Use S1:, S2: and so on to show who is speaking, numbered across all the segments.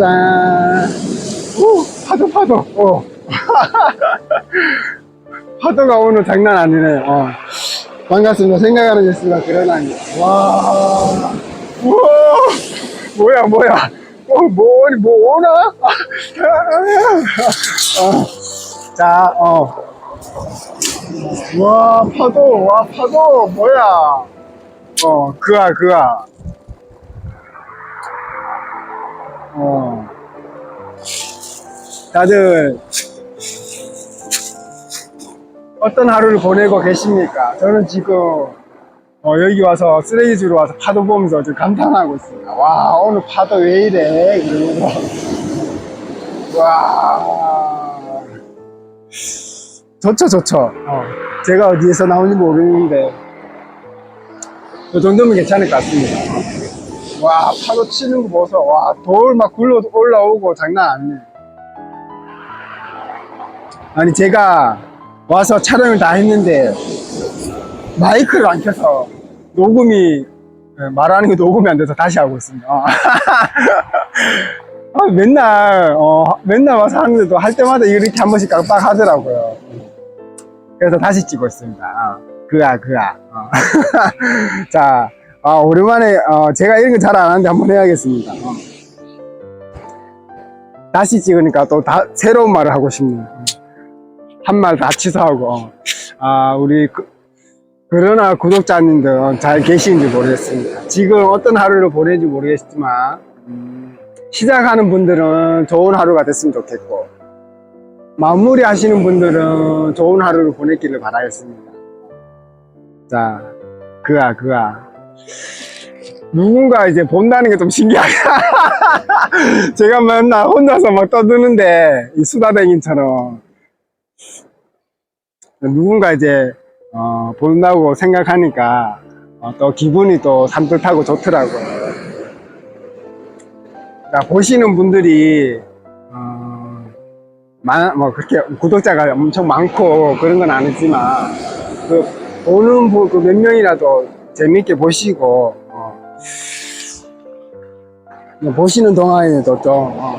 S1: 짠. 오, 파도, 파도. 어. 파도가 오늘 장난 아니네. 어. 반갑습니다. 생각하는 뉴스가 그러나니. 와. 우와. 뭐야, 뭐야. 어, 뭐, 뭐 오나? 어. 자, 어. 와, 파도, 와, 파도, 뭐야. 어, 그아, 그아. 어. 다들 어떤 하루를 보내고 계십니까? 저는 지금 어, 여기 와서 쓰레기 주러 와서 파도 보면서 좀 감탄하고 있습니다. 와, 오늘 파도 왜 이래? 이러면서. 와. 좋죠, 좋죠. 어, 제가 어디에서 나오는지 모르겠는데, 이 정도면 괜찮을 것 같습니다. 와, 파도 치는 거 보소. 와, 돌 막 굴러 올라오고 장난 아니네. 아니, 제가 와서 촬영을 다 했는데, 마이크를 안 켜서 녹음이, 예, 말하는 게 녹음이 안 돼서 다시 하고 있습니다. 어. 아, 맨날, 어, 맨날 와서 하는데도 할 때마다 이렇게 한 번씩 깜빡 하더라고요. 그래서 다시 찍고 있습니다. 어. 그아, 그아. 어. 자, 아, 오랜만에, 어, 제가 이런 거 잘 안 하는데 한번 해야겠습니다. 어. 다시 찍으니까 또 다, 새로운 말을 하고 싶네요. 한 말 다 취소하고. 어. 아, 우리, 그, 그러나 구독자님들 어, 잘 계시는지 모르겠습니다. 지금 어떤 하루를 보내는지 모르겠지만, 음, 시작하는 분들은 좋은 하루가 됐으면 좋겠고, 마무리 하시는 분들은 좋은 하루를 보냈기를 바라겠습니다. 자, 그아, 그아. 누군가 이제 본다는 게 좀 신기하다. 제가 맨날 혼자서 막 떠드는데, 이 수다댕이처럼. 누군가 이제, 어, 본다고 생각하니까, 어, 또 기분이 또 산뜻하고 좋더라고요. 그러니까 보시는 분들이, 어, 많, 뭐, 그렇게 구독자가 엄청 많고 그런 건 아니지만, 그, 보는 분, 그몇 명이라도 재밌게 보시고, 어, 보시는 동안에도 좀, 어,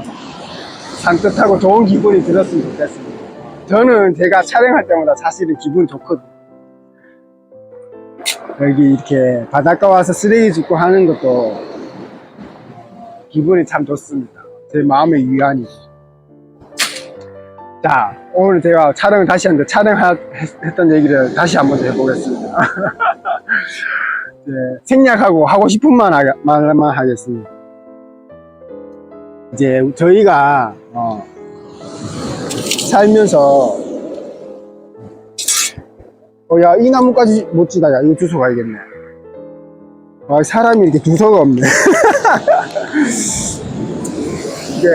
S1: 산뜻하고 좋은 기분이 들었으면 좋겠습니다. 저는 제가 촬영할 때마다 사실은 기분이 좋거든요. 여기 이렇게 바닷가 와서 쓰레기 줍고 하는 것도 기분이 참 좋습니다. 제 마음의 위안이. 자, 오늘 제가 촬영을 다시 하는데 촬영했던 얘기를 다시 한번 해보겠습니다. 이제 생략하고 하고 싶은 말, 하- 말만 하겠습니다. 이제 저희가 어, 살면서 어, 야, 이 나무까지 못 지다. 야, 이거 주워 가야겠네. 아, 사람이 이렇게 주소가 없네. 이게,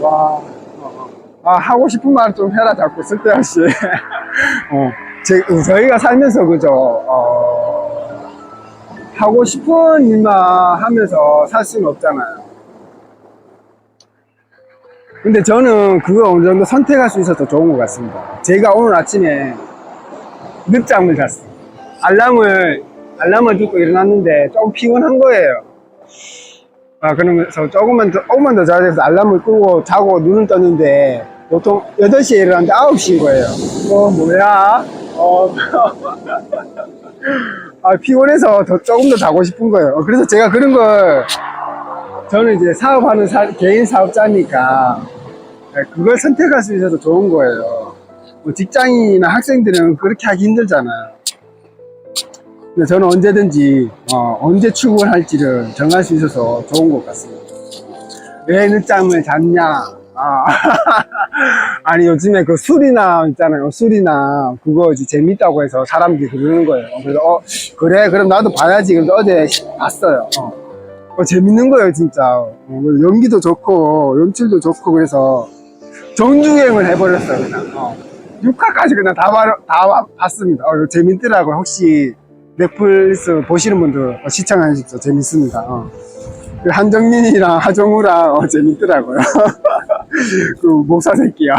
S1: 와, 어, 어. 아, 하고 싶은 말 좀 해라, 자꾸 쓸데없이. 어, 제, 저희가 살면서, 그죠, 어, 하고 싶은 일만 하면서 살 수는 없잖아요. 근데 저는 그거 어느 정도 선택할 수 있어서 좋은 것 같습니다. 제가 오늘 아침에 늦잠을 잤어. 알람을, 알람을 듣고 일어났는데 조금 피곤한 거예요. 아, 그러면서 조금만 더, 조금만 더 자야 돼서 알람을 끄고 자고 눈을 떴는데 보통 8시에 일어났는데 9시인 거예요. 어, 뭐야? 어, 아, 피곤해서 더, 조금 더 자고 싶은 거예요. 어, 그래서 제가 그런 걸 저는 이제 사업하는 사- 개인 사업자니까 네, 그걸 선택할 수 있어서 좋은 거예요. 뭐 직장인이나 학생들은 그렇게 하기 힘들잖아요. 저는 언제든지 어, 언제 출근 할지를 정할 수 있어서 좋은 것 같습니다. 왜 늦잠을 잤냐? 아, 아니 요즘에 그 술이나 있잖아요. 술이나 그거 이제 재밌다고 해서 사람들이 그러는 거예요. 그래서 어 그래 그럼 나도 봐야지. 그래서 어제 봤어요. 어. 어, 재밌는 거예요 진짜. 어, 연기도 좋고 연출도 좋고 그래서 정주행을 해버렸어요 그냥. 어. 6화까지 그냥 다, 봐, 다 봐- 봤습니다. 어, 재밌더라고요. 혹시 넷플릭스 보시는 분들 어, 시청하십시오. 재밌습니다. 어. 그 한정민이랑 하정우랑 어, 재밌더라고요. 그 목사 새끼야.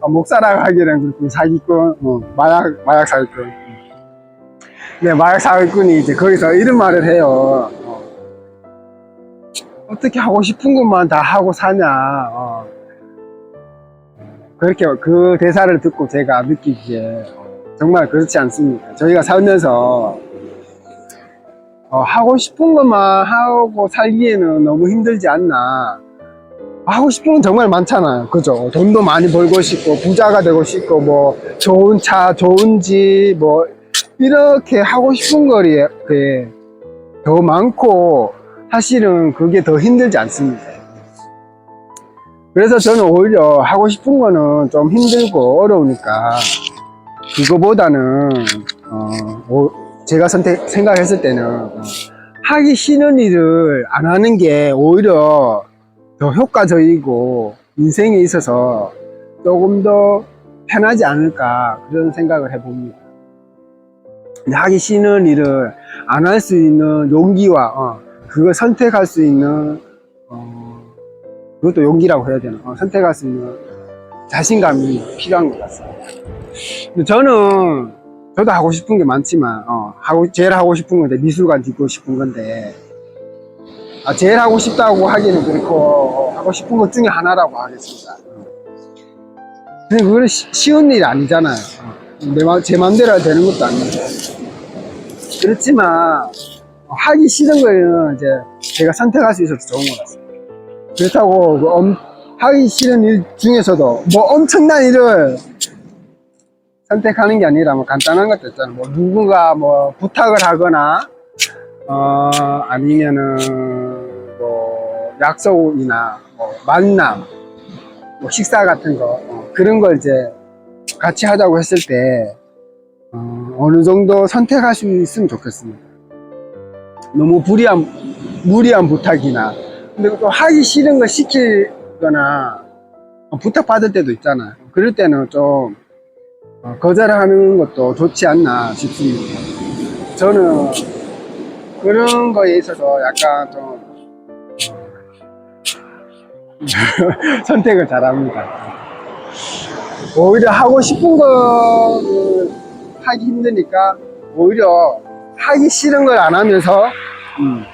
S1: 어, 목사라고 하기에는 그렇고 사기꾼, 어, 마약 마약 사기꾼. 네, 마약 사기꾼이 이제 거기서 이런 말을 해요. 어. 어떻게 하고 싶은 것만 다 하고 사냐. 어. 그렇게 그 대사를 듣고 제가 느끼기에 정말 그렇지 않습니다. 저희가 살면서 어, 하고 싶은 것만 하고 살기에는 너무 힘들지 않나. 하고 싶은 건 정말 많잖아요. 그죠? 돈도 많이 벌고 싶고, 부자가 되고 싶고, 뭐, 좋은 차, 좋은 집, 뭐, 이렇게 하고 싶은 거리, 그, 더 많고, 사실은 그게 더 힘들지 않습니다. 그래서 저는 오히려 하고 싶은 거는 좀 힘들고 어려우니까, 그거보다는, 어, 오- 제가 선택, 생각했을 때는, 어, 하기 싫은 일을 안 하는 게 오히려 더 효과적이고 인생에 있어서 조금 더 편하지 않을까 그런 생각을 해봅니다. 하기 싫은 일을 안 할 수 있는 용기와 어, 그걸 선택할 수 있는 어, 그것도 용기라고 해야 되나 어, 선택할 수 있는 자신감이 필요한 것 같습니다. 저는 저도 하고 싶은 게 많지만 어, 하고 제일 하고 싶은 건데 미술관 짓고 싶은 건데 아, 제일 하고 싶다고 하기는 그렇고 어, 하고 싶은 것 중에 하나라고 하겠습니다. 어. 근데 그건 시- 쉬운 일이 아니잖아요. 어. 내 마, 제 마음대로 되는 것도 아니고 그렇지만 어, 하기 싫은 거는 이제 제가 선택할 수 있어서 좋은 것 같습니다. 그렇다고 그 엄- 하기 싫은 일 중에서도 뭐 엄청난 일을 선택하는 게 아니라 뭐 간단한 것도 있잖아요. 뭐 누군가 뭐 부탁을 하거나 어, 아니면은, 뭐, 약속이나, 뭐, 만남, 뭐, 식사 같은 거, 어, 그런 걸 이제 같이 하자고 했을 때, 어, 어느 정도 선택할 수 있으면 좋겠습니다. 너무 무리한, 무리한 부탁이나, 근데 또 하기 싫은 거 시키거나, 어, 부탁받을 때도 있잖아요. 그럴 때는 좀, 어, 거절하는 것도 좋지 않나 싶습니다. 저는, 그런 거에 있어서 약간 좀 어, 선택을 잘합니다. 오히려 하고 싶은 거를 하기 힘드니까 오히려 하기 싫은 걸 안 하면서 음,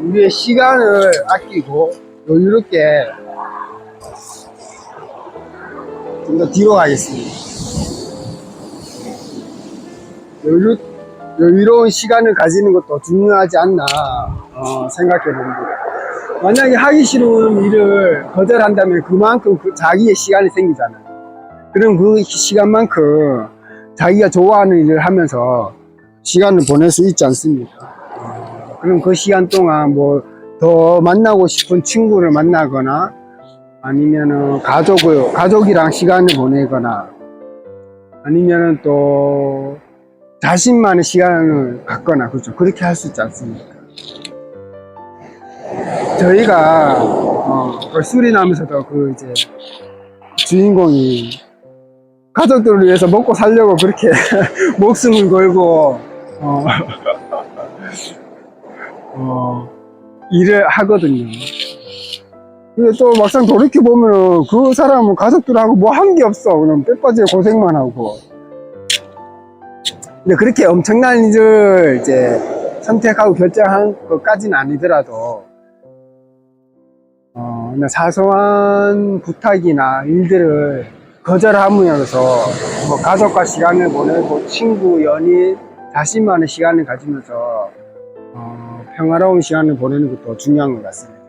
S1: 우리의 시간을 아끼고 여유롭게 좀 더 뒤로 가겠습니다. 여유, 여유로운 시간을 가지는 것도 중요하지 않나 어, 생각해 봅니다. 만약에 하기 싫은 일을 거절한다면 그만큼 그 자기의 시간이 생기잖아요. 그럼 그 시간만큼 자기가 좋아하는 일을 하면서 시간을 보낼 수 있지 않습니까? 어, 그럼 그 시간 동안 뭐 더 만나고 싶은 친구를 만나거나 아니면은 가족을 가족이랑 시간을 보내거나 아니면은 또 자신만의 시간을 갖거나 그렇죠 그렇게 할 수 있지 않습니까? 저희가 어, 그 수리나면서도 그 이제 주인공이 가족들을 위해서 먹고 살려고 그렇게 목숨을 걸고 어, 어, 일을 하거든요. 근데 또 막상 돌이켜 보면은 그 사람은 가족들하고 뭐 한 게 없어. 그냥 빼빠지게 고생만 하고. 근데 그렇게 엄청난 일을 이제 선택하고 결정한 것까지는 아니더라도, 사소한 부탁이나 일들을 거절함으로써 뭐 가족과 시간을 보내고 친구, 연인, 자신만의 시간을 가지면서 어, 평화로운 시간을 보내는 것도 중요한 것 같습니다.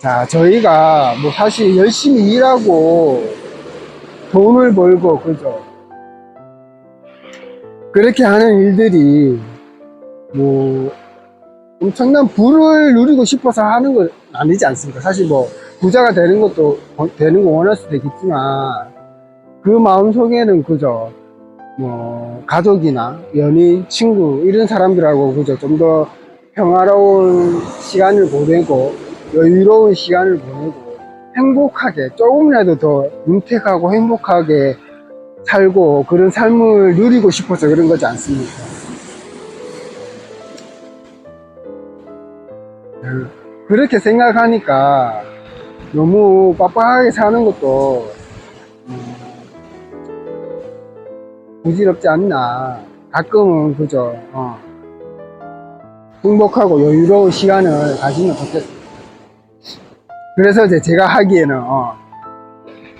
S1: 자, 저희가 뭐 사실 열심히 일하고 돈을 벌고, 그죠? 그렇게 하는 일들이 뭐 엄청난 부를 누리고 싶어서 하는 건 아니지 않습니까? 사실 뭐 부자가 되는 것도 어, 되는 거 원할 수도 있겠지만 그 마음 속에는 그죠? 뭐 가족이나 연인, 친구 이런 사람들하고 그죠? 좀더 평화로운 시간을 보내고 여유로운 시간을 보내고 행복하게 조금이라도 더 윤택하고 행복하게 살고 그런 삶을 누리고 싶어서 그런 거지 않습니까? 그렇게 생각하니까 너무 빡빡하게 사는 것도 음, 부질없지 않나. 가끔은 그죠. 어. 행복하고 여유로운 시간을 가지면 좋겠습니다. 그래서 이제 제가 하기에는 어,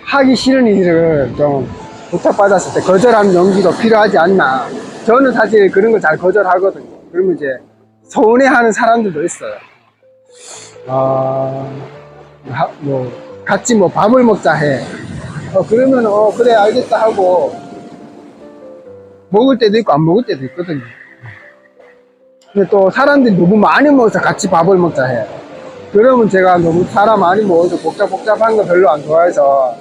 S1: 하기 싫은 일을 좀 부탁받았을 때 거절하는 용기도 필요하지 않나. 저는 사실 그런 거잘 거절하거든요. 그러면 이제 서운해하는 사람들도 있어요. 아, 하- 뭐 같이 뭐 밥을 먹자 해. 어, 그러면 어 그래 알겠다 하고 먹을 때도 있고 안 먹을 때도 있거든요. 근데 또 사람들이 너무 많이 먹어서 같이 밥을 먹자 해. 그러면 제가 너무 사람 많이 먹어서 복잡복잡한 거 별로 안 좋아해서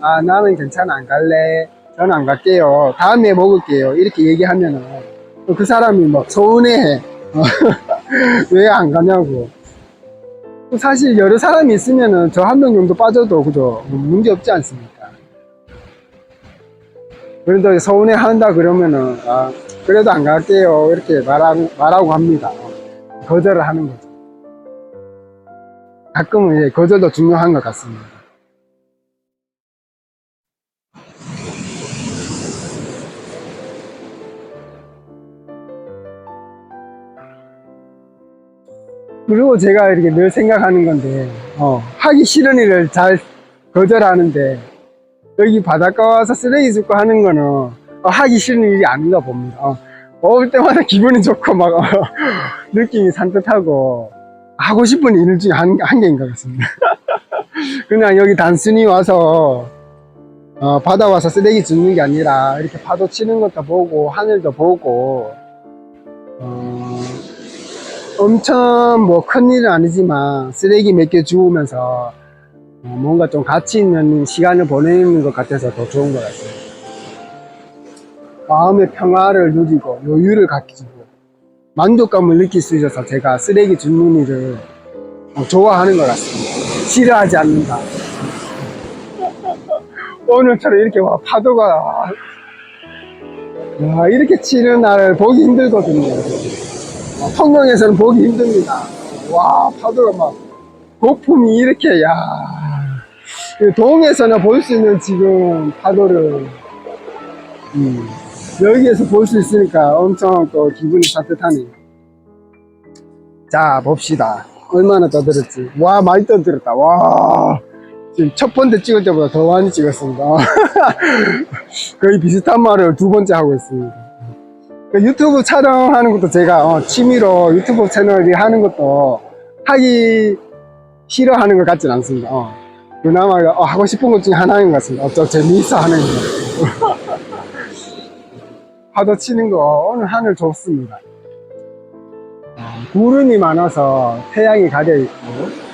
S1: 아 나는 괜찮아 안 갈래 저는 안 갈게요 다음에 먹을게요 이렇게 얘기하면은 또그 사람이 막 서운해해 왜 안 가냐고 또 사실 여러 사람이 있으면은 저 한 명 정도 빠져도 그죠? 문제 없지 않습니까? 그래도 서운해 한다 그러면은 아 그래도 안 갈게요. 이렇게 말하고, 말하고 합니다. 거절을 하는 거죠. 가끔은 이제 거절도 중요한 것 같습니다. 그리고 제가 이렇게 늘 생각하는 건데, 어, 하기 싫은 일을 잘 거절하는데, 여기 바닷가 와서 쓰레기 줍고 하는 거는 어, 하기 싫은 일이 아닌가 봅니다. 어, 먹을 때마다 기분이 좋고, 막, 어, 느낌이 산뜻하고, 하고 싶은 일 중에 한, 한 개인 것 같습니다. 그냥 여기 단순히 와서 어, 바다 와서 쓰레기 줍는 게 아니라 이렇게 파도 치는 것도 보고 하늘도 보고 어, 엄청 뭐 큰일은 아니지만 쓰레기 몇 개 주우면서 어, 뭔가 좀 가치 있는 시간을 보내는 것 같아서 더 좋은 것 같습니다. 마음의 평화를 누리고 여유를 갖기고 만족감을 느낄 수 있어서 제가 쓰레기 줍는 일을 어, 좋아하는 것 같습니다. 싫어하지 않는다. 오늘처럼 이렇게 와 파도가 와, 이렇게 치는 날 보기 힘들거든요. 어, 통영에서는 보기 힘듭니다. 와 파도가 막 고품이 이렇게 야그 동에서는 볼수 있는 지금 파도를 음, 여기에서 볼 수 있으니까 엄청 또 기분이 따뜻하네요. 자 봅시다. 얼마나 떠들었지. 와 많이 떠들었다. 와 지금 첫 번째 찍을 때보다 더 많이 찍었습니다. 거의 비슷한 말을 두 번째 하고 있습니다. 그 유튜브 촬영하는 것도 제가 어, 취미로 유튜브 채널이 하는 것도 하기 싫어하는 것 같진 않습니다. 어. 그나마 어, 하고 싶은 것 중에 하나인 것 같습니다. 어, 저 재미있어 하는 거. 파도 치는 거 오늘 하늘 좋습니다. 어, 구름이 많아서 태양이 가려 있고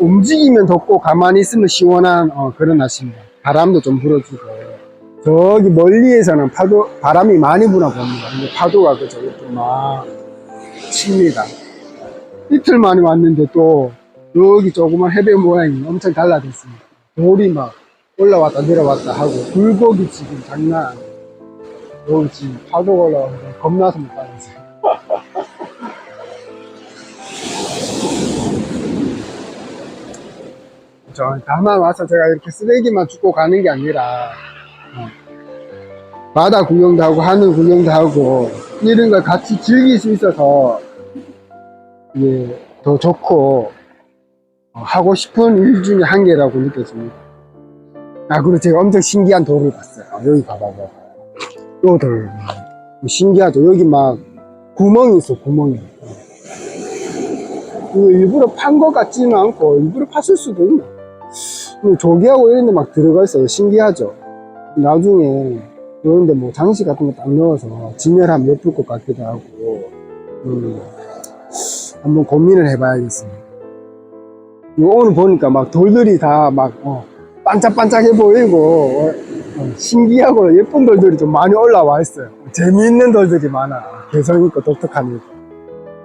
S1: 움직이면 덥고 가만히 있으면 시원한 어, 그런 날씨입니다. 바람도 좀 불어주고 저기 멀리에서는 파도 바람이 많이 부나 봅니다. 파도가 그저 막 칩니다. 이틀 만에 왔는데 또 여기 조그만 해변 모양이 엄청 달라졌습니다. 돌이 막 올라왔다 내려왔다 하고 굴곡이 지금 장난 아니에요. 여기 지금 파도가 올라와서 겁나서 못 가겠어요. 저 다만 와서 제가 이렇게 쓰레기만 줍고 가는 게 아니라 어, 바다 구경도 하고 하늘 구경도 하고 이런 걸 같이 즐길 수 있어서 예, 더 좋고 어, 하고 싶은 일 중에 한 개라고 느껴집니다. 아 그리고 제가 엄청 신기한 돌을 봤어요. 아, 여기 봐봐봐. 요 돌. 뭐 신기하죠. 여기 막 구멍이 있어 구멍이. 어. 이거 일부러 판 것 같지는 않고 일부러 팠을 수도 있나. 뭐 조개하고 이런 데 막 들어가 있어요. 신기하죠. 나중에 이런데 뭐 장식 같은 거 딱 넣어서 진열하면 예쁠 것 같기도 하고 음, 한번 고민을 해봐야겠습니다. 이거 오늘 보니까 막 돌들이 다막 어, 반짝반짝해 보이고 어, 어, 신기하고 예쁜 돌들이 좀 많이 올라와 있어요. 재미있는 돌들이 많아. 개성 있고 독특하니까.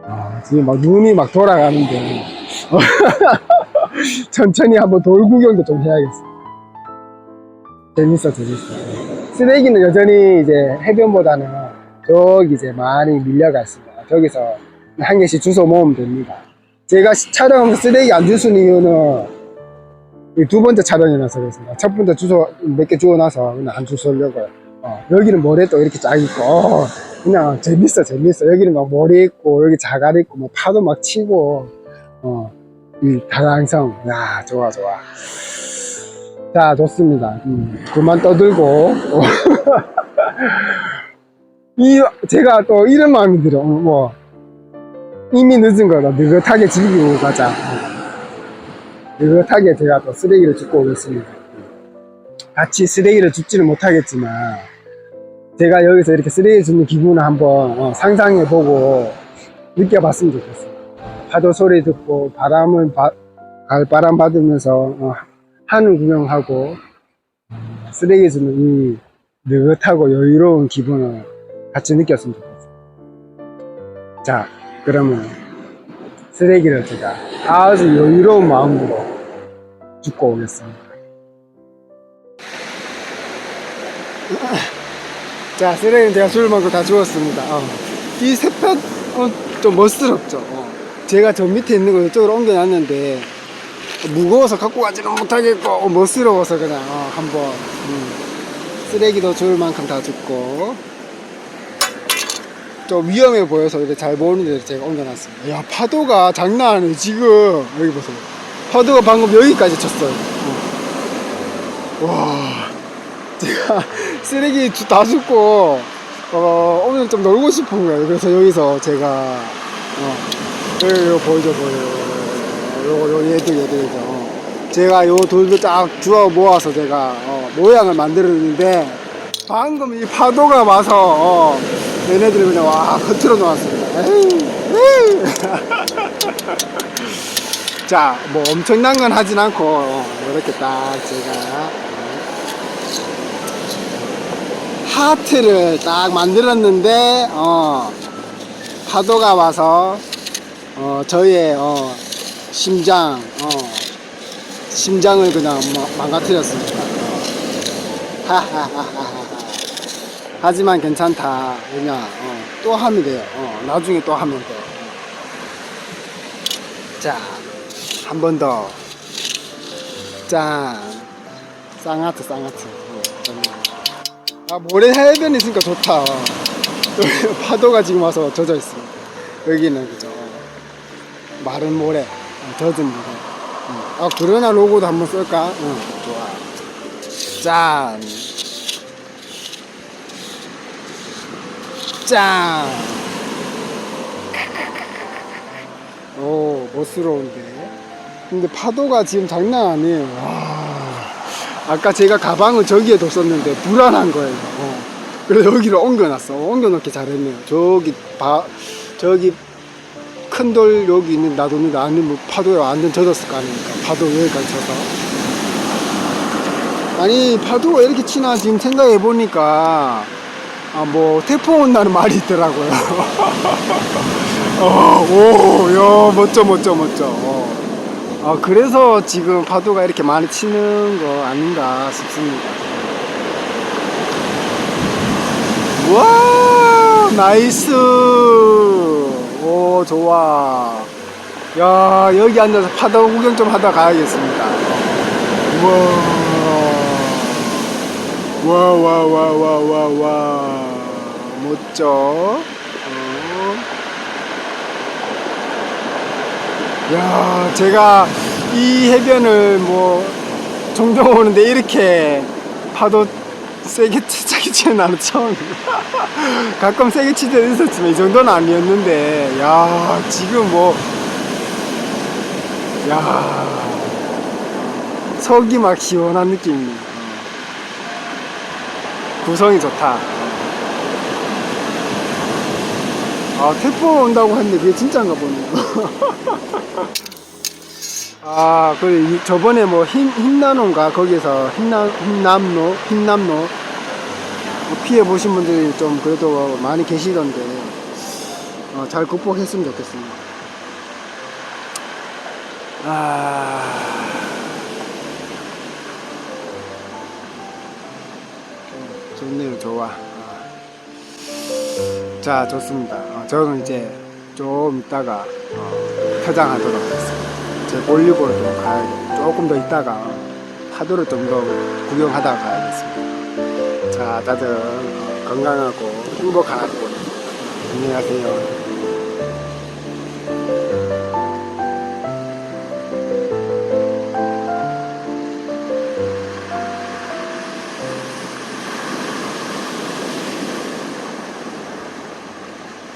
S1: 아, 지금 막 눈이 막 돌아가는데 천천히 한번 돌 구경도 좀 해야겠어. 재밌어, 재밌어. 쓰레기는 여전히 이제 해변보다는 저기 이제 많이 밀려가 있습니다. 저기서 한 개씩 주워 모으면 됩니다. 제가 시- 촬영하면서 쓰레기 안 주는 이유는 이두 번째 촬영이라서 그렇습니다. 첫 번째 주소 몇 개 주워놔서 그냥 안 주워려고요. 어, 여기는 모래도 이렇게 쫙 있고, 어, 그냥 재밌어, 재밌어. 여기는 막 모래 있고, 여기 자갈 있고, 뭐 파도 막 치고, 어, 이 다랑성. 야, 좋아, 좋아. 자, 좋습니다. 음, 그만 떠들고. 어. 이, 제가 또 이런 마음이 들어. 어, 뭐, 이미 늦은 거다. 느긋하게 즐기고 가자. 느긋하게 제가 또 쓰레기를 줍고 오겠습니다. 같이 쓰레기를 줍지는 못하겠지만, 제가 여기서 이렇게 쓰레기 줍는 기분을 한번 어, 상상해보고 느껴봤으면 좋겠어요. 파도 소리 듣고, 바람을, 바, 바람 받으면서, 어, 하늘 구경하고, 쓰레기 줍는 이 느긋하고 여유로운 기분을 같이 느꼈으면 좋겠어요. 자, 그러면 쓰레기를 제가 아주 여유로운 마음으로 줍고 오겠습니다. 자, 쓰레기는 제가 줄 만큼 다 주웠습니다. 어. 이 새벽 어, 좀 멋스럽죠. 어. 제가 저 밑에 있는 거 이쪽으로 옮겨놨는데 무거워서 갖고 가지는 못하겠고 어, 멋스러워서 그냥 어, 한번 음. 쓰레기도 줄 만큼 다 줍고 좀 위험해 보여서 이렇게 잘 보이는 데 제가 옮겨놨습니다. 야 파도가 장난 아니에요 지금 여기 보세요. 파도가 방금 여기까지 쳤어요. 어. 와 제가 쓰레기 주- 다 줍고 어, 오늘 좀 놀고 싶은 거예요. 그래서 여기서 제가 어, 여기 요 보이죠 보여요. 요거 요 얘들 얘들 얘들. 어. 제가 요 돌도 쫙 주워 모아서 제가 어, 모양을 만들었는데 방금 이 파도가 와서 어, 얘네들이 그냥 와 흐트러 놓았습니다. 자, 뭐 엄청난 건 하진 않고 어, 이렇게 딱 제가 하트를 딱 만들었는데 어, 파도가 와서 어, 저의 어, 심장 어, 심장을 그냥 마- 망가뜨렸습니다. 어. 하지만 괜찮다. 왜냐 어, 또 하면 돼요. 어, 나중에 또 하면 돼. 자, 한 번 더. 짠. 쌍하트, 쌍하트. 어, 짠. 아, 모래 해변이 있으니까 좋다. 여기 파도가 지금 와서 젖어 있습니다. 여기는 그죠. 마른 모래, 어, 모래. 음. 아, 그러나 로고도 한번 쓸까? 응, 좋아. 짠. 짠. 오, 멋스러운데. 근데 파도가 지금 장난 아니에요. 와. 아까 제가 가방을 저기에 뒀었는데 불안한 거예요. 어. 그래서 여기를 옮겨놨어. 옮겨놓기 잘했네요. 저기 바, 저기 큰 돌 여기 있는 놔뒀는데 안에 뭐 파도에 완전 젖었을 거 아닙니까? 파도 여기까지. 아니, 파도가 이렇게 치나 지금 생각해 보니까 아, 뭐, 태풍 온다는 말이 있더라고요. 어, 오, 야, 멋져, 멋져, 멋져. 어. 아, 그래서 지금 파도가 이렇게 많이 치는 거 아닌가 싶습니다. 와, 나이스. 오, 좋아. 야, 여기 앉아서 파도 구경 좀 하다 가야겠습니다. 우와. 와, 와, 와, 와, 와, 와. 멋져. 어. 야, 제가 이 해변을 뭐 종종 오는데 이렇게 파도 세게 차게 치는 나는 처음이에요. 가끔 세게 칠 때도 있었지만 이 정도는 아니었는데, 야, 지금 뭐, 야, 속이 막 시원한 느낌이네. 구성이 좋다. 아, 태풍 온다고 했는데 그게 진짜인가 보네요. 아, 그, 이- 저번에 뭐, 흰, 흰나노인가? 거기에서 흰나, 흰남노? 흰남노? 뭐 피해 보신 분들이 좀 그래도 많이 계시던데, 어, 잘 극복했으면 좋겠습니다. 아. 좋네요, 좋아. 어. 자, 좋습니다. 어, 저는 이제 좀 이따가 어, 퇴장하도록 하겠습니다. 제 볼리보로 좀 가야 돼. 조금 더 있다가 파도를 좀 더 구경하다가 가야겠습니다. 자, 다들 건강하고 보내세요. 안녕하세요.